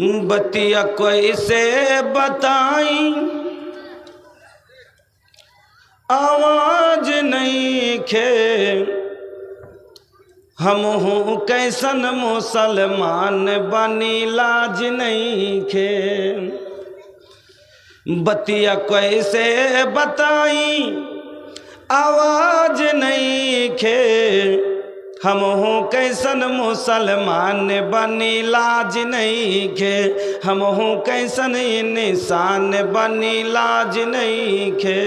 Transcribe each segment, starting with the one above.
बतिया कैसे बताई? आवाज़ नहीं खे। हम हूँ कैसन मुसलमान, बनी लाज नहीं खे। बतिया कैसे बताई? आवाज़ नहीं खे। हम हूँ कैसन मुसलमान बनी लाज नहीं खे हम हूँ कैसन इंसान बनी लाज नहीं खे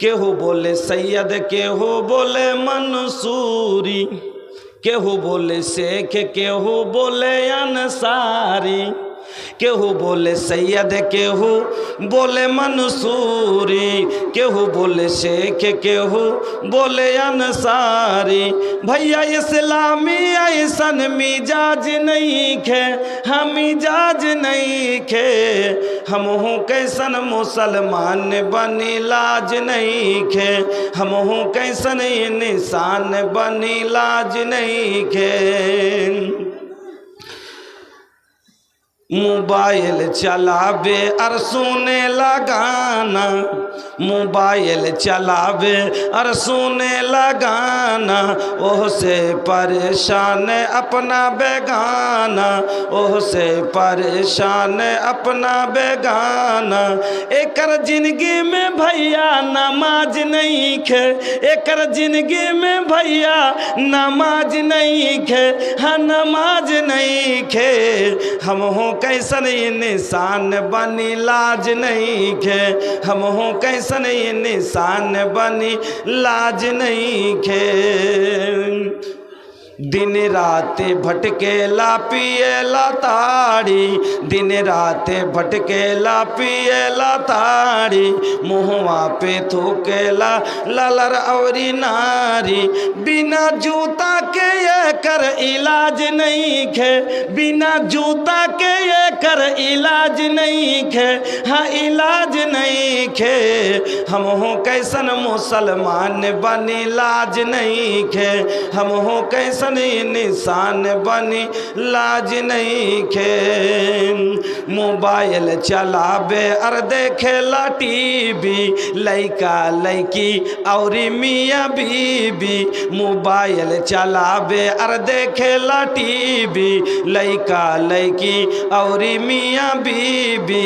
केहू बोले सैयद केहू बोले मंसूरी केहू बोले शेख केहू बोले अनसारी केहू बोले सैयद, केहू बोले मंसूरी केहू बोले शेख, केहू बोले अनसारी। भैया इस्लामी ऐसन मिजाज नहीं खे, हम मिजाज नहीं खे। हम हूँ कैसन मुसलमान, बनी लाज नहीं खे। हम हूँ कैसन इंसान बनी लाज नहीं खे। मोबाइल चलावे और सुने लगाना। मोबाइल चलावे और सुने लगाना। ओह से परेशान अपना बेगाना। ओह से परेशान अपना बेगाना। एकर ज़िंदगी में भैया नमाज़ नहीं खे। एकर ज़िंदगी में भैया नमाज़ नहीं खे। हाँ नमाज़ नहीं खे। हम हूँ कैसन निशान बनी लाज नहीं खे? हम हो कैसन निशान बनी लाज नहीं खे? दिन रात भटकेला पिएला ताड़ी दिन रात भटकेला पिएला ताड़ी मुहवा पे थूकेला ललर औरी नारी। बिना जूता के ये कर इलाज नहीं खे, बिना जूता के ये कर इलाज नहीं खे हाँ इलाज नहीं खे। हम हो कैसन मुसलमान बनी लाज नहीं खे, हम हो कैसन निशान बनी लाज नहीं खे मोबाइल चलावे और देखेला टीवी लैका लैकी और मियाँ बीबी, मोबाइल चलावे और देखेला टीवी लैका लैकी और मियाँ बीबी,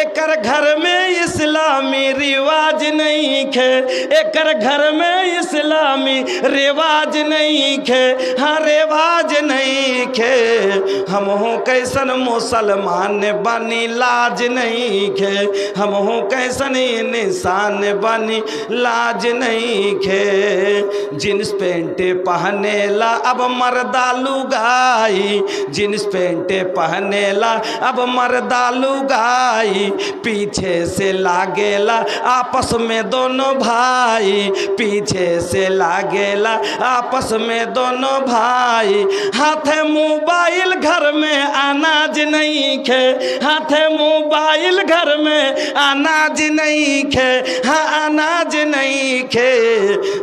एकर घर में इस्लामी रिवाज नहीं खे एकर घर में इस्लामी रिवाज नहीं खे हाँ रिवाज नहीं खे हम हो कैसन मुसलमान बनी लाज नहीं खे। हम हो कैसन निशान बनी लाज नहीं खे। जींस पेंट पहने ला, अब मर्दा लुगाई। जींस पेंट पहने ला, अब मर्दा लुगाई। पीछे से लागेला आपस में दोनों भाई। पीछे से लागेला आपस में दोनों भाई। हाथ मोबाइल घर में अनाज नहीं खे। हाथे मोबाइल घर में अनाज नहीं खे हाँ अनाज नहीं खे।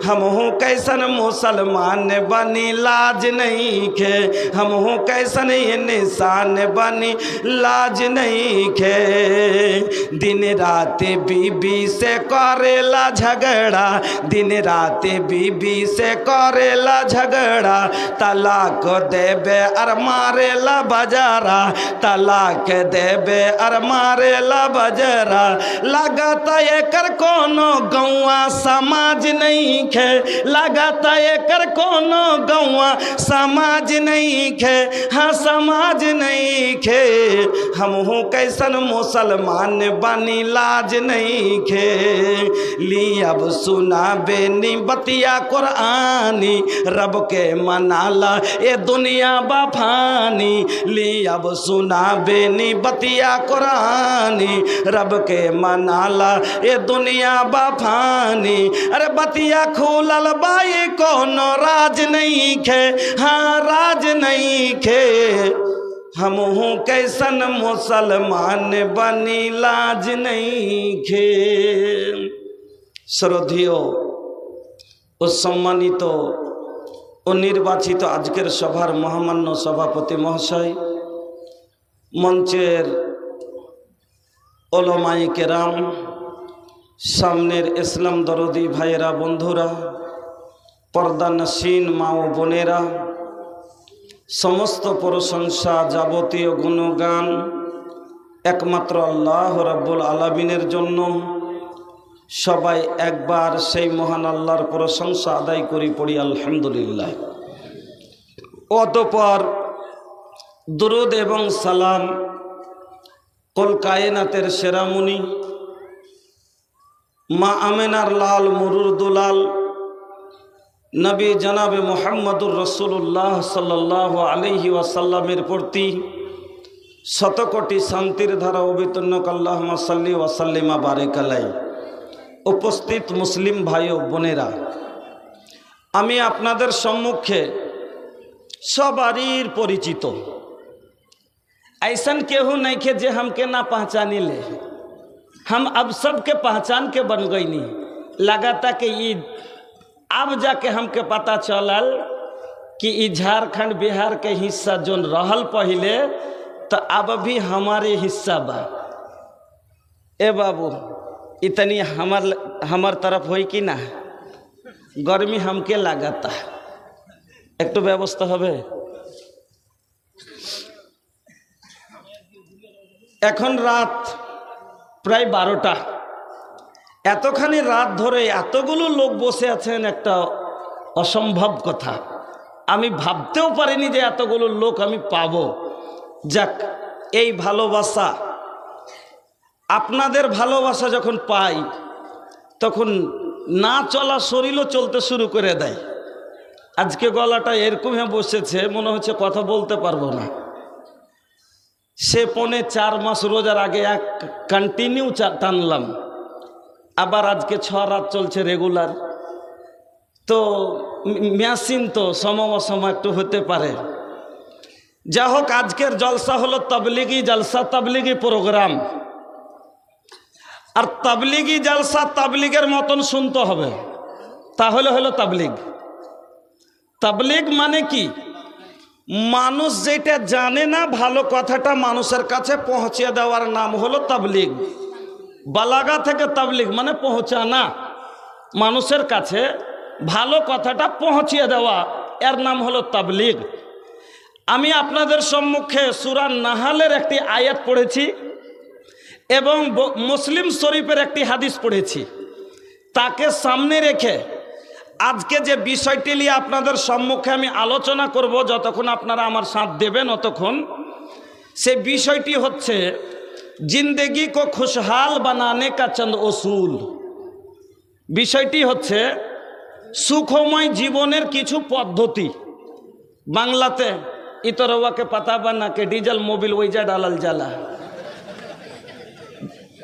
हम कैसन मुसलमान, बनी लाज नहीं खे। हम कैसन निशान बनी लाज नहीं खे। दिन रात बीबी से करेला झगड़ा, दिन रात बीबी से करेला झगड़ा। तलाक देबे और मारेला बजारा, तलाक देबे और मारेला बजरा। लागत एकर कोनो गौआ समाज नहीं खे लागत एकर कोनो गौआ समाज नहीं खे हाँ समाज नहीं खे हम हूँ कैसन मुसलमान बनी लाज नहीं खे ली अब सुना बेनी बतिया कुरानी। रब के मनाला, ए दुनिया बफानी ली अब सुना बेनी बतिया कुरानी रब के मनाला ए दुनिया बफानी अरे बतिया खुलल बाई कोनो राज नहीं खे हाँ राज नहीं खे हम हूँ कैसन मुसलमान बनी लाज नहीं खे শ্রদ্ধেয় ও সম্মানিত ও নির্বাচিত আজকের সভার মহামান্য সভাপতি মহাশয় মঞ্চের ওলমাই কেরাম, সামনের ইসলাম দরদি ভাইয়েরা, বন্ধুরা, পর্দা নাসিন মা ও বোনেরা, সমস্ত প্রশংসা যাবতীয় গুণগান একমাত্র আল্লাহ রাব্বুল আলমিনের জন্য। সবাই একবার সেই মহান আল্লাহর প্রশংসা আদায় করি, পড়ি আলহামদুলিল্লাহ। অতপর দুরুদ এবং সালাম। কল কায়নাতের সেরামুনি মা আমেনার লাল মুরুর দুলাল নবী জনাবে মোহাম্মদুর রসুল্লাহ সাল্লাহ আলহি ওয়াসাল্লামের প্রতি শতকোটি শান্তির ধারা অবিতন্ন কাল্লাহ সাল্লি ওয়াসাল্লিমা বারেকালাই উপস্থিত মুসলিম ভাই ও বোনেরা, আমি আপনাদের সম্মুখে সবারই পরিচিত। ऐसा केहू नहीं के जे हमके ना पहचानी ले। हम अब सबके पहचान के बन गई नहीं लगाता कि ये अब जाके हमके पता चलल कि झारखंड बिहार के हिस्सा जो रहल पहले तो अब भी हमारे हिस्सा बा। ए बाबू, इतनी हमर हमर तरफ़ हो कि ना? गर्मी हमके लागत। एक तो व्यवस्था हो এখন রাত প্রায় বারোটা। এতখানি রাত ধরে এতগুলো লোক বসে আছেন একটা অসম্ভব কথা। আমি ভাবতেও পারিনি যে এতগুলো লোক আমি পাব। যাক, এই ভালোবাসা, আপনাদের ভালোবাসা যখন পাই, তখন না চলা শরীরও চলতে শুরু করে দেয়। আজকে গলাটা এরকম হয়ে বসেছে, মনে হচ্ছে কথা বলতে পারব না। সে পনে চার মাস রোজার আগে এক কন্টিনিউ টানলাম। আবার আজকে ছ রাত চলছে রেগুলার তো মেশিন তো সময় অসময় একটু হতে পারে। যা হোক আজকের জলসা হলো তবলিগি জলসা, তবলিগি প্রোগ্রাম আর তবলিগি জলসা তবলিগের মতন শুনতে হবে। তাহলে হলো তবলিগ। তবলিগ মানে কি? মানুষ যেটা জানে না, ভালো কথাটা মানুষের কাছে পৌঁছে দেওয়ার নাম হলো তাবলিগ। বালাগা থেকে তাবলিগ মানে পৌঁছানা। মানুষের কাছে ভালো কথাটা পৌঁছিয়ে দেওয়া, এর নাম হলো তাবলিগ। আমি আপনাদের সম্মুখে সুরান নাহালের একটি আয়াত পড়েছি এবং মুসলিম শরীফের একটি হাদিস পড়েছি। তাকে সামনে রেখে আজকে যে বিষয়টি নিয়ে আপনাদের সম্মুখে আমি আলোচনা করব, যতক্ষণ আপনারা আমার সাথ দেবেন অতক্ষণ, সে বিষয়টি হচ্ছে, জিন্দেগি কো খুশহাল বানানে কা চন্দ ওসুল। বিষয়টি হচ্ছে, সুখময় জীবনের কিছু পদ্ধতি। বাংলাতে ইতরওয়াকে পাতা বানাকে ডিজেল মোবিল ওইজা ডালাল জ্বালা।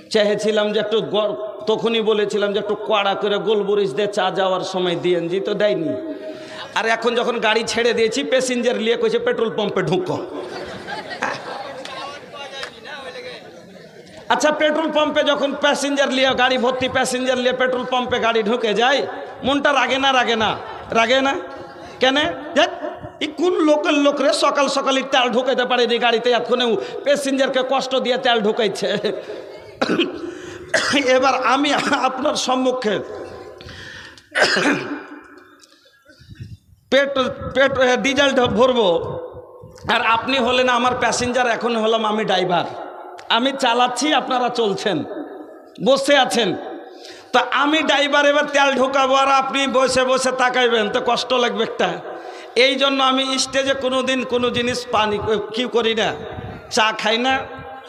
চেয়েছিলাম যে একটু তখনই বলেছিলাম যে একটু কড়া করে গোলবরিশ দিয়ে চা যাওয়ার সময় দিয়েন জি তো দেয়নি। আর এখন যখন গাড়ি ছেড়ে দিয়েছি প্যাসেঞ্জার নিয়ে কইছে, পেট্রোল পাম্পে ঢুকো। আচ্ছা পেট্রোল পাম্পে যখন প্যাসেঞ্জার নিয়ে, গাড়ি ভর্তি প্যাসেঞ্জার নিয়ে পেট্রোল পাম্পে গাড়ি ঢুকে যায়, মনটা রাগে না রাগে না? রাগে না? কেন? এই কোন লোকের লোকরে সকাল সকালই তেল ঢুকাইতে পারেনি গাড়িতে? এতক্ষণে প্যাসেঞ্জারকে কষ্ট দিয়ে তেল ঢুকাইছে। এবার আমি আপনার সম্মুখে পেট পেট ডিজেল ভরবো। আর আপনি হলেন আমার প্যাসেঞ্জার, এখন হলাম আমি ড্রাইভার। আমি চালাচ্ছি, আপনারা চলছেন। বসে আছেন। তা আমি ড্রাইভার, এবার তেল ঢুকাবো আর আপনি বসে বসে তাকাইবেন। তো কষ্ট লাগবে একটা। এই জন্য আমি স্টেজে কোনো দিন কোনো জিনিস পানি কি করি না। চা খাই না,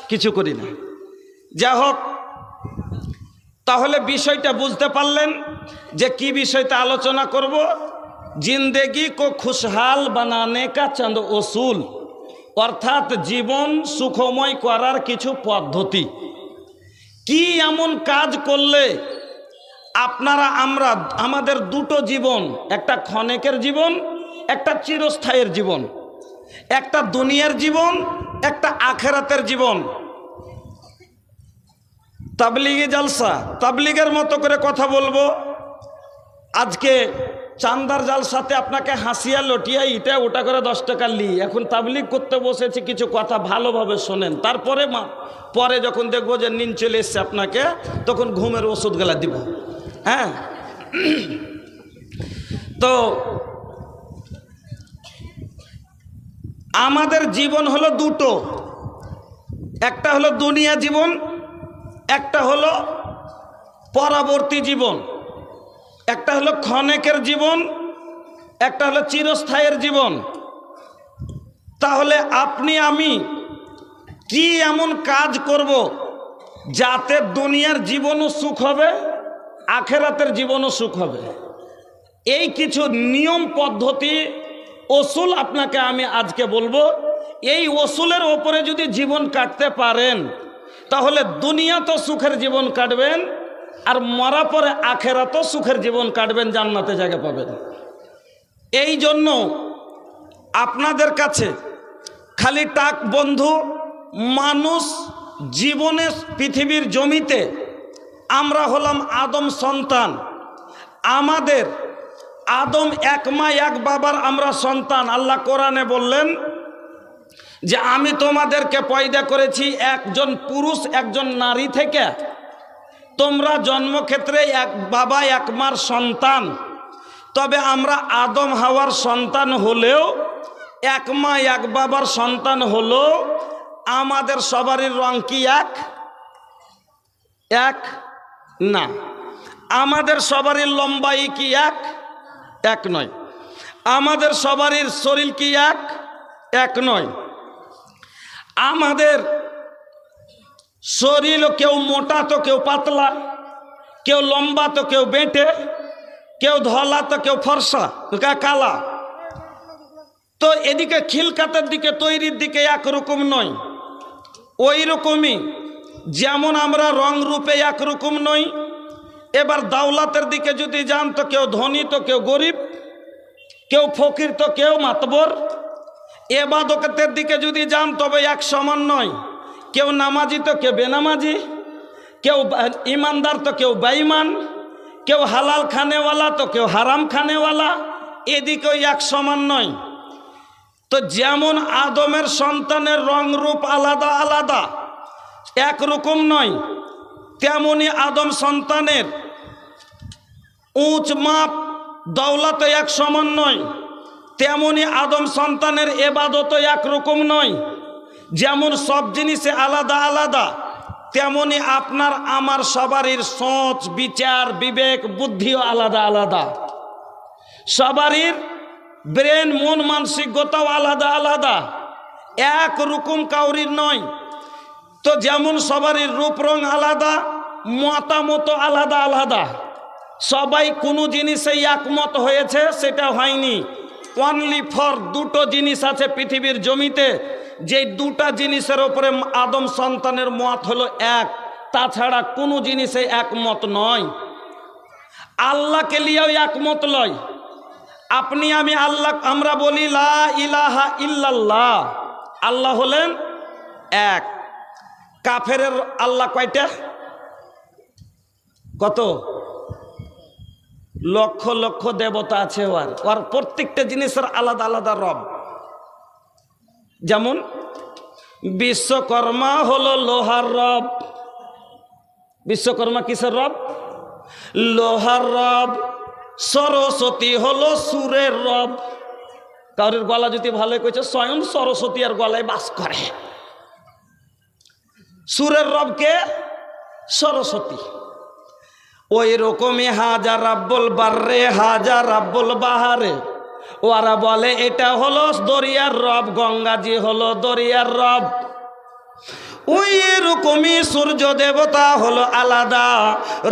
কিছু করি না। যা হোক তাহলে বিষয়টা বুঝতে পারলেন যে কি বিষয়টা আলোচনা করব? জিন্দেগি কো খুশহাল বানানে কা চন্দ ওসুল। অর্থাৎ জীবন সুখময় করার কিছু পদ্ধতি। কি এমন কাজ করলে আপনারা, আমরা, আমাদের দুটো জীবন, একটা ক্ষণেকের জীবন, একটা চিরস্থায়ের জীবন, একটা দুনিয়ার জীবন, একটা আখেরাতের জীবন তাবলিগি জালসা, তাবলিগের মতো করে কথা বলব। আজকে চান্দার জাল সাথে আপনাকে হাসিয়া লটিয়া ইটা ওটা করে দশ টাকা লি। এখন তাবলিগ করতে বসেছি, কিছু কথা ভালোভাবে শোনেন। তারপরে মা, পরে যখন দেখব যে নিন চলে এসছে আপনাকে, তখন ঘুমের ওষুধ গেলা দিব। হ্যাঁ? তো আমাদের জীবন হলো দুটো। একটা হলো দুনিয়া জীবন একটা হলো পরবর্তী জীবন, একটা হলো ক্ষণেকের জীবন, একটা হলো চিরস্থায়ের জীবন। তাহলে আপনি, আমি কি এমন কাজ করব যাতে দুনিয়ার জীবনও সুখ হবে, আখেরাতের জীবনও সুখ হবে? এই কিছু নিয়ম, পদ্ধতি, ওসুল আপনাকে আমি আজকে বলব। এই ওসুলের ওপরে যদি জীবন কাটতে পারেন তাহলে দুনিয়া তো সুখের জীবন কাটবেন, আর মরা পরে আখেরা তো সুখের জীবন কাটবেন, জান্নাতে জায়গা পাবেন। এই জন্য আপনাদের কাছে খালি টাক বন্ধু, মানুষ জীবনে পৃথিবীর জমিতে আমরা হলাম আদম সন্তান। আমাদের আদম এক মা, এক বাবার আমরা সন্তান। আল্লাহ কোরআনে বললেন যে আমি তোমাদেরকে পয়দা করেছি একজন পুরুষ, একজন নারী থেকে। তোমরা জন্মক্ষেত্রে এক বাবা, এক মার সন্তান। তবে আমরা আদম হাওয়ার সন্তান হলেও, এক মা, এক বাবার সন্তান হলেও আমাদের সবারই রং কি এক? এক না। আমাদের সবারই লম্বাই কি এক? এক নয়। আমাদের সবারই শরীর কি এক? এক নয়। আমাদের শরীর কেউ মোটা তো কেউ পাতলা, কেউ লম্বা তো কেউ বেঁটে, কেউ ধলা তো কেউ ফর্সা কালা। তো এদিকে খিলকাতের দিকে, তৈরির দিকে একরকম নয়। ওই রকমই যেমন আমরা রং রূপে একরকম নই। এবার দাওলাতের দিকে যদি যান তো কেউ ধনী তো কেউ গরিব, কেউ ফকির তো কেউ মাতবর। এবাদকের দিকে যদি যান, তবে এক সমান নয়। কেউ নামাজি তো কেউ বেনামাজি, কেউ ইমানদার তো কেউ বাইমান কেউ হালাল খানেওয়ালা তো কেউ হারাম খানেওয়ালা এদিকেও এক সমান নয়। তো যেমন আদমের সন্তানের রং রূপ আলাদা আলাদা একরকম নয়, তেমনি আদম সন্তানের উঁচ মাপ, দৌলত এক সমান নয়। তেমনি আদম সন্তানের এবাদত একরকম নয়। যেমন সব জিনিসে আলাদা আলাদা, তেমনি আপনার, আমার সবারই সোচ বিচার, বিবেক, বুদ্ধিও আলাদা আলাদা। সবারই ব্রেন, মন, মানসিকতাও আলাদা আলাদা। এক রকম কাউরির নয়। তো যেমন সবারই রূপ, রং আলাদা মতামত আলাদা আলাদা। সবাই কোনো জিনিসে একমত হয়েছে, সেটা হয়নি। অনলি ফর দুটো জিনিস আছে পৃথিবীর জমিতে। যে দুটা জিনিসের ওপরে আদম সন্তানের মত হলো এক। তাছাড়া কোনো জিনিসে একমত নয়। আল্লাহকে লিয়েও একমত লয়। আপনি, আমি, আল্লাহ, আমরা বলি লা ইলাহা ইল্লাল্লাহ। আল্লাহ হলেন এক। কাফেরের আল্লাহ কয়টা? কত? লক্ষ লক্ষ দেবতা আছে ওর। ওর প্রত্যেকটা জিনিসের আলাদা আলাদা রব। যেমন, বিশ্বকর্মা হলো লোহার রব। বিশ্বকর্মা কিসের রব? লোহার রব। সরস্বতী হলো সুরের রব। কারোর গলা যদি ভালো কইছে, স্বয়ং সরস্বতী আর গলায় বাস করে। সুরের রবকে সরস্বতী। ওই রকমই হাজার রাব্বল বাররে হাজার রাব্বল বাহারে। ওরা বলে, এটা হলো দরিয়ার রব, গঙ্গাজি হলো দরিয়ার রব। ওই এরকমই সূর্য দেবতা হলো আলাদা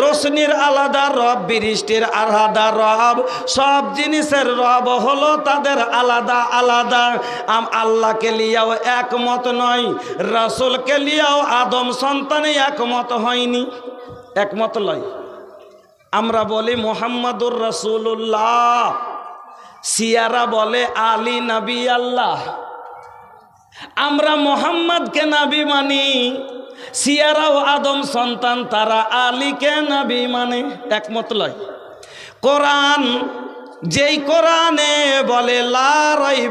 রশ্মির আলাদা রব, বৃষ্টির আলাদা রব। সব জিনিসের রব হলো তাদের আলাদা আলাদা। আম আল্লাহকে লিয়াও একমত নয়, রাসুলকে লিয়াও আদম সন্তানে একমত হয়নি। একমত লয়। আমরা বলি মোহাম্মদুর রসুল্লাহ সিয়ারা বলে আলী নাবি আল্লাহ। আমরা মোহাম্মদকে নাবি মানি, সিয়ারাও আদম সন্তান, তারা আলীকে নাবি মানে। একমত লয়। কোরআন, যেই কোরআনে বলে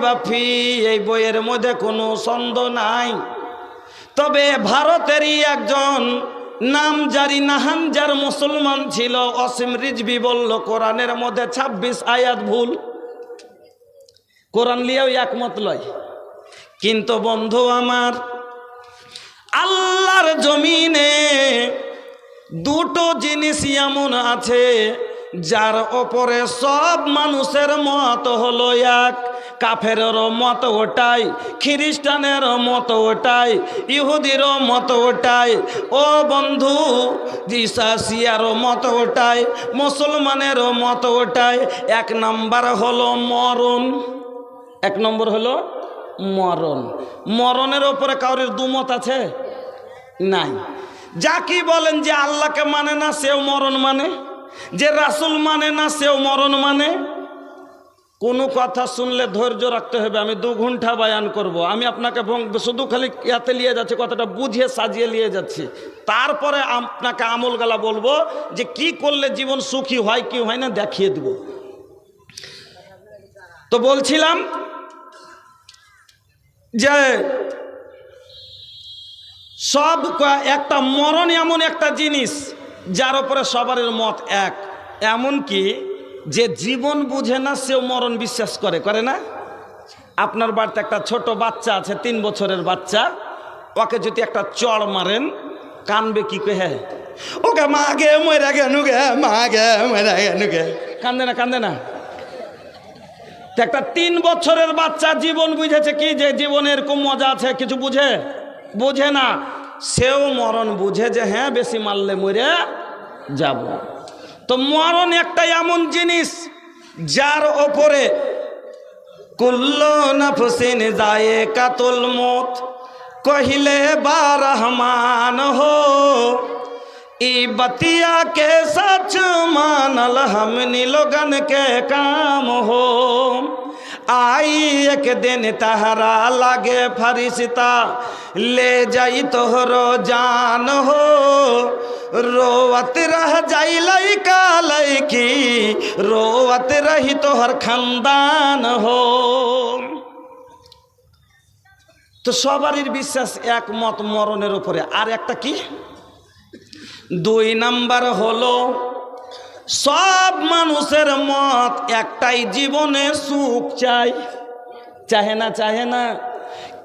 বাফি এই বইয়ের মধ্যে কোনো ছন্দ নাই। তবে ভারতেরই একজন নাম জারি নাহান যার মুসলমান ছিল, অসীম রিজবি বলল, কোরআনের মধ্যে ২৬ আয়াত ভুল। কোরআন লিয়েও একমত লয়। কিন্তু বন্ধু আমার, আল্লাহর জমিনে দুটো জিনিস এমন আছে, যার ওপরে সব মানুষের মত হলো এক। কাফেরেরও মত ওটাই খ্রিস্টানেরও মত ওটাই ইহুদিরও মত ওটাই, ও বন্ধু জিসাসিয়ারও মত ওটাই মুসলমানেরও মত ওটাই, এক নম্বর হলো মরণ। এক নম্বর হলো মরণ। মরণের ওপরে কাউরের দুমত আছে? নাই। যা কি বলেন যে আল্লাহকে মানে না, সেও মরণ মানে? যে রাসুল মানে না, সেও মরণ মানে? কোনো কথা শুনলে ধৈর্য রাখতে হবে, আমি দু ঘণ্টা বায়ান করব। আমি আপনাকে শুধু খালি ইয়াতে নিয়ে যাচ্ছি, কথাটা বুঝিয়ে সাজিয়ে নিয়ে যাচ্ছি। তারপরে আপনাকে আমল গালা বলব যে কি করলে জীবন সুখী হয়, কি হয় না দেখিয়ে দিব। তো বলছিলাম যে সব একটা মরণ এমন একটা জিনিস, যার উপরে সবার মত এক। এমন কি যে জীবন বুঝে না, সেও মরণ বিশ্বাস করে করে না? আপনার বাড়িতে একটা ছোট বাচ্চা আছে, তিন বছরের বাচ্চা। ওকে যদি একটা চড় মারেন, কানবে কি কে হ্যাঁ ওকে মা গে মরে গেল গে, মা গে মরে গেল গে। কান্দে না কান্দে না? একটা তিন বছরের বাচ্চা জীবন বুঝেছে কি যে জীবনের এরকম মজা আছে, কিছু বুঝে? বুঝে না। সেও মরণ বুঝে যে হ্যাঁ বেশি মারলে মরে যাব। তো মরণ একটা এমন জিনিস, যার ওপরে কুল্লনাফসিন যায় কাতুল মত কহিলে, বা রহমান হো, ই বতিয়া কে সচ মানল, হমনি লোগন কে কাম হো। আই একদিন তাহারা লাগে ফারিসিতা, লে যাই তোহর জান হো। রোয়াত রহ যাই লাইকা লাইকি, রোয়াত রহি তোহর খানদান হো। তো সবারই বিশ্বাস একমত মরণের উপরে। আর একটা কি? দুই নাম্বার হলো সব মানুষের মত একটাই জীবনে সুখ চাই। চাহে না চাহে না।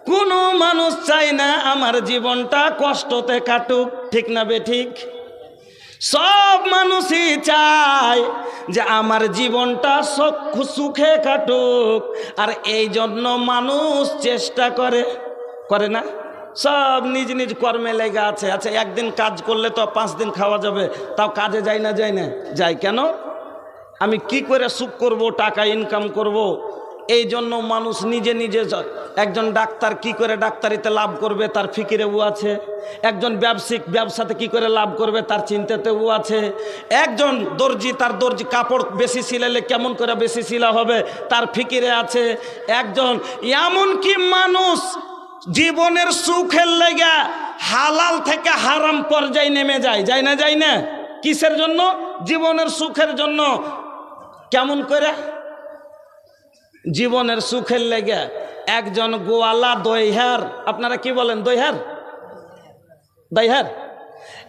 কোনো মানুষ চায় না আমার জীবনটা কষ্টতে কাটুক। ঠিক না বে, ঠিক? সব মানুষই চায় যে আমার জীবনটা সুখে কাটুক। আর এই জন্য মানুষ চেষ্টা করে। করে না? সব নিজ নিজ কর্মে লেগে আছে। আচ্ছা একদিন কাজ করলে তো পাঁচ দিন খাওয়া যাবে। তাও কাজে যায় না, যাই না? যাই কেন? আমি কি করে সুখ করব, টাকা ইনকাম করব? এই জন্য মানুষ নিজে নিজে একজন ডাক্তার কি করে ডাক্তারিতে লাভ করবে, তার ফিকিরে ও আছে। একজন ব্যবসায়িক ব্যবসাতে কি করে লাভ করবে, তার চিন্তাতে ও আছে। একজন দর্জি, তার দর্জি কাপড় বেশি সিলালে কেমন করে বেশি সিলা হবে, তার ফিকিরে আছে। একজন এমন কি মানুষ জীবনের সুখের লেগা হালাল থেকে হারাম পর্যায়ে নেমে যায়। যায় না যায় না? কিসের জন্য? জীবনের সুখের জন্য। কেমন করে? জীবনের সুখের লেগে একজন গোয়ালা দইহার, আপনারা কি বলেন দইহার? দইহার?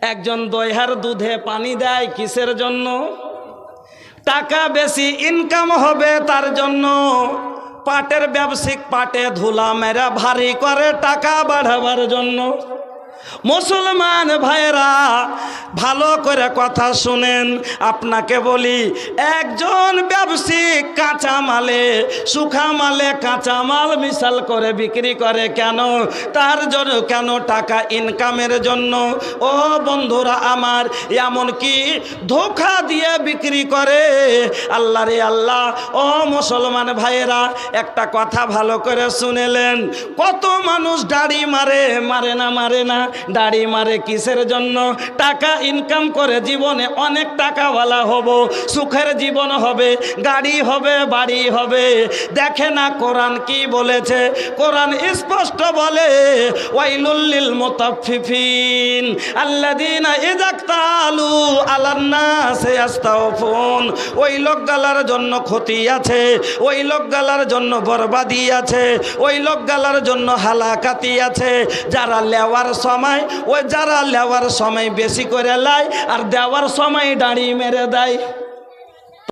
একজন দইহার দুধে পানি দেয় কিসের জন্য? টাকা বেশি ইনকাম হবে তার জন্য। পাটের ব্যবসায়িক পাটে ধুলা মেরা ভারী করে টাকা বাড়াবার জন্য। মুসলমান ভাইরা ভালো করে কথা শুনেন। আপনাকে বলি, একজন ব্যবসায়িক কাঁচা মালে শুখা মালে কাঁচা মাল মিশাল করে বিক্রি করে কেন? তার জন্য কেন টাকা ইনকামের জন্য? ও বন্ধুরা আমার, এমন কি ধোকা দিয়ে বিক্রি করে? আল্লাহ রে আল্লাহ, ও মুসলমান ভাইয়েরা, একটা কথা ভালো করে শুনেলেন। কত মানুষ দাড়ি মারে মারে না মারে না। দাড়ি মারে কিসের জন্য? টাকা ইনকাম করে জীবনে অনেক টাকাওয়ালা হব। সুখের জীবন হবে, গাড়ি হবে, বাড়ি হবে। দেখে না কোরআন কি বলেছে? কোরআন স্পষ্ট বলে ওয়াইলুল্লিল মুতাফফিফিন, আল্লাযীনা ইযাক্তালু আলান নাসি ইয়াস্তাওফুন ওই লোকগালার জন্য ক্ষতি আছে, ওই লোকগালার জন্য বরবাদি আছে, ওই লোকগালার জন্য হালাকাতি আছে। যারা লেওয়ার সময় ওই যারা লেওয়ার সময় বেশি করে লাই আর দেওয়ার সময় দাঁড়িয়ে মেরে দেয়।